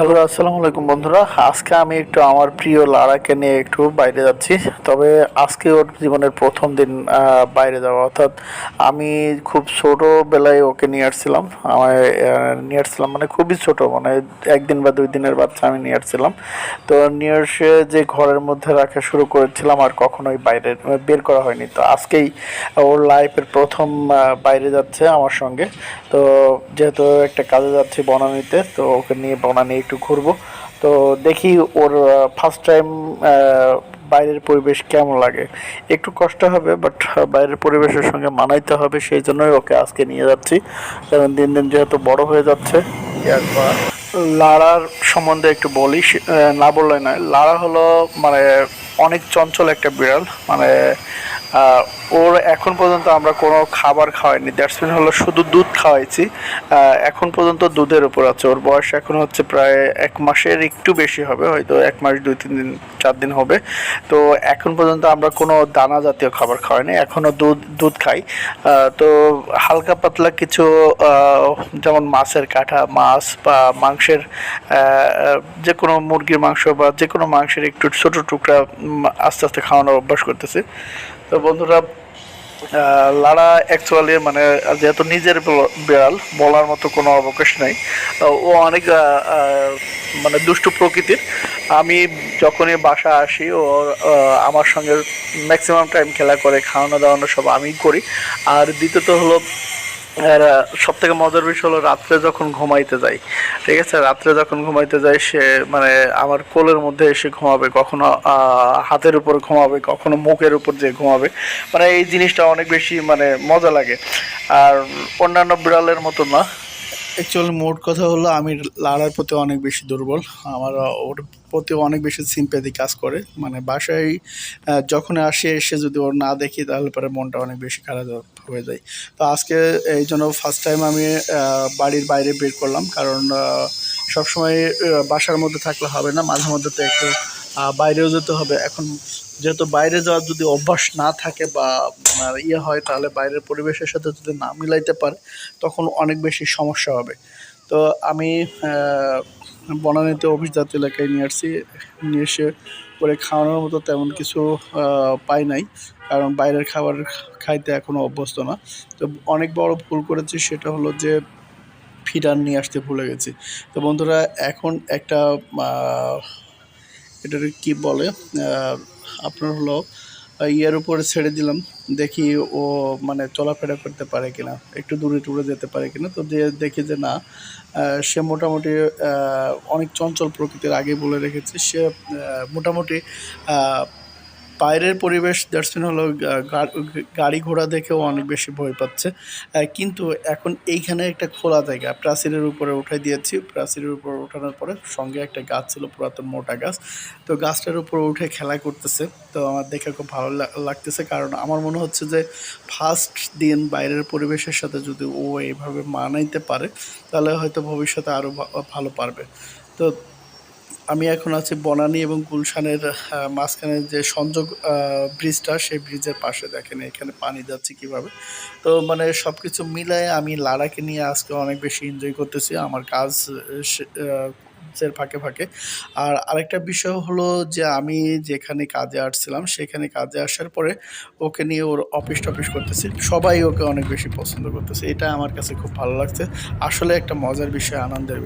Hello, আসসালামু আলাইকুম বন্ধুরা। আজকে আমি একটু আমার প্রিয় লারাকে নিয়ে একটু বাইরে যাচ্ছি। তবে আজকে ওর জীবনের প্রথম দিন বাইরে যাওয়া। অর্থাৎ আমি খুব ছোটোবেলায় ওকে নিয়ে আসছিলাম। আমার নিয়ে আসছিলাম মানে খুবই ছোট মানে একদিন বা দুই দিনের বাচ্চা আমি নিয়ে আসছিলাম। তো নিয়ে এসে যে ঘরের মধ্যে রাখা শুরু করেছিলাম আর কখনোই বাইরে, বের করা হয়নি। তো আজকেই ওর লাইফের প্রথম বাইরে যাচ্ছে আমার সঙ্গে। তো যেহেতু একটা কাজে যাচ্ছি বনানীতে, তো ওকে নিয়ে বনানী একটু ঘুরবো। তো দেখি ওর ফার্স্ট টাইম বাইরের পরিবেশ কেমন লাগে। একটু কষ্ট হবে বাট বাইরের পরিবেশের সঙ্গে মানাইতে হবে সেই জন্যই ওকে আজকে নিয়ে যাচ্ছি। কারণ দিন দিন যেহেতু বড় হয়ে যাচ্ছে। পর লারার সম্বন্ধে একটু বলি না বললে নয়। লারা হলো মানে অনেক চঞ্চল একটা বিড়াল। মানে ওর এখন পর্যন্ত আমরা কোনো খাবার খাওয়াইনি। দ্যাটস মিন হলো শুধু দুধ খাওয়াইছি। এখন পর্যন্ত দুধের উপর আছে। ওর বয়স এখন হচ্ছে প্রায় এক মাসের একটু বেশি হবে, হয়তো এক মাস, দুই তিন দিন, চার দিন হবে। তো এখন পর্যন্ত আমরা কোনো দানা জাতীয় খাবার খাওয়াইনি। এখনও দুধ দুধ খাই। তো হালকা পাতলা কিছু যেমন মাছের কাঁটা, মাছ বা মাংসের যে কোনো মুরগির মাংস বা যে কোনো মাংসের একটু ছোট টুকরা আস্তে আস্তে খাওয়ানোর অভ্যাস করতেছি। তো বন্ধুরা লাড়া লারা অ্যাকচুয়ালি মানে যেহেতু নিজের বেড়াল, বলার মতো কোনো অবকাশ নেই। ও অনেক মানে দুষ্টু প্রকৃতির। আমি যখনই বাসা আসি, ও আমার সঙ্গে ম্যাক্সিমাম টাইম খেলা করে খাওয়ানো দাওয়ানো সব আমি করি। আর দ্বিতীয়ত হলো আর সব থেকে মজার বিষয় হলো রাত্রে যখন ঘুমাইতে যাই, ঠিক আছে? রাত্রে যখন ঘুমাইতে যাই, সে মানে আমার কোলের মধ্যে এসে ঘুমাবে, কখনো হাতের উপর ঘুমাবে, কখনো মুখের উপর যে ঘুমাবে। মানে এই জিনিসটা অনেক বেশি মানে মজা লাগে। আর অন্যান্য বিড়ালের মতো না। অ্যাকচুয়ালি মোট কথা হলো, আমি লাড়ার প্রতি অনেক বেশি দুর্বল। আমার, ওর প্রতি অনেক বেশি সিম্প্যাথি কাজ করে। মানে বাসায় যখন আসে, এসে যদি ওর না দেখি, তাহলে পরে মনটা অনেক বেশি খারাপ হয়ে যায়। তো আজকে এই জন্য ফার্স্ট টাইম আমি বাড়ির বাইরে বের করলাম। কারণ সবসময় বাসার মধ্যে থাকলে হবে না, মাঝে মধ্যে তো একটু বাইরেও যেতে হবে। এখন যেহেতু বাইরে যাওয়ার যদি অভ্যাস না থাকে বা ইয়ে হয়, তাহলে বাইরের পরিবেশের সাথে যদি না মিলাইতে পারে, তখন অনেক বেশি সমস্যা হবে। তো আমি বনানীতে অফিস জাতীয় এলাকায় নিয়ে আসছি। নিয়ে এসে পরে খাওয়ানোর মতো তেমন কিছু পাই নাই। কারণ বাইরের খাবার খাইতে এখনও অভ্যস্ত না। তো অনেক বড় ভুল করেছি, সেটা হলো যে ফিডার নিয়ে আসতে ভুলে গেছি। তো বন্ধুরা, এখন একটা এটার কি বলে? আপনার হলো ইয়ের উপরে ছেড়ে দিলাম। দেখি ও মানে চলাফেরা করতে পারে কিনা, একটু দূরে টুরে যেতে পারে কিনা। তো দিয়ে দেখি যে না সে মোটামুটি অনেক চঞ্চল প্রকৃতির আগে বলে রেখেছে। সে মোটামুটি বাইরের পরিবেশ দর্শন হলো গাড়ি ঘোড়া দেখেও অনেক বেশি ভয় পাচ্ছে। কিন্তু এখন এইখানে একটা খোলা জায়গা, প্রাচীরের উপরে উঠাই দিয়েছি। প্রাচীরের উপরে ওঠানোর পরে সঙ্গে একটা গাছ ছিল, পুরাতন মোটা গাছ। তো গাছটার উপরে উঠে খেলা করতেছে। তো আমার দেখে খুব ভালো লাগতেছে। কারণ আমার মনে হচ্ছে যে ফার্স্ট দিন বাইরের পরিবেশের সাথে যদি ও এইভাবে মানাইতে পারে, তাহলে হয়তো ভবিষ্যতে আরও ভালো পারবে। তো আমি এখন আছি বনানী এবং গুলশানের মাঝখানে যে সংযোগ ব্রিজটা, সেই ব্রিজের পাশে দেখেন, এখানে পানি যাচ্ছে কীভাবে। তো মানে সব কিছু মিলায় আমি লাড়াকে নিয়ে আজকে অনেক বেশি এনজয় করতেছি, আমার কাজ এর ফাঁকে ফাঁকে। আর আরেকটা বিষয় হলো যে আমি যেখানে কাজে আসছিলাম, সেখানে কাজে আসার পরে ওকে নিয়ে ওর অফিস টফিস করতেছি, সবাই ওকে অনেক বেশি পছন্দ করতেছে, এটা আমার কাছে খুব ভালো লাগছে। আসলে একটা মজার বিষয়, আনন্দের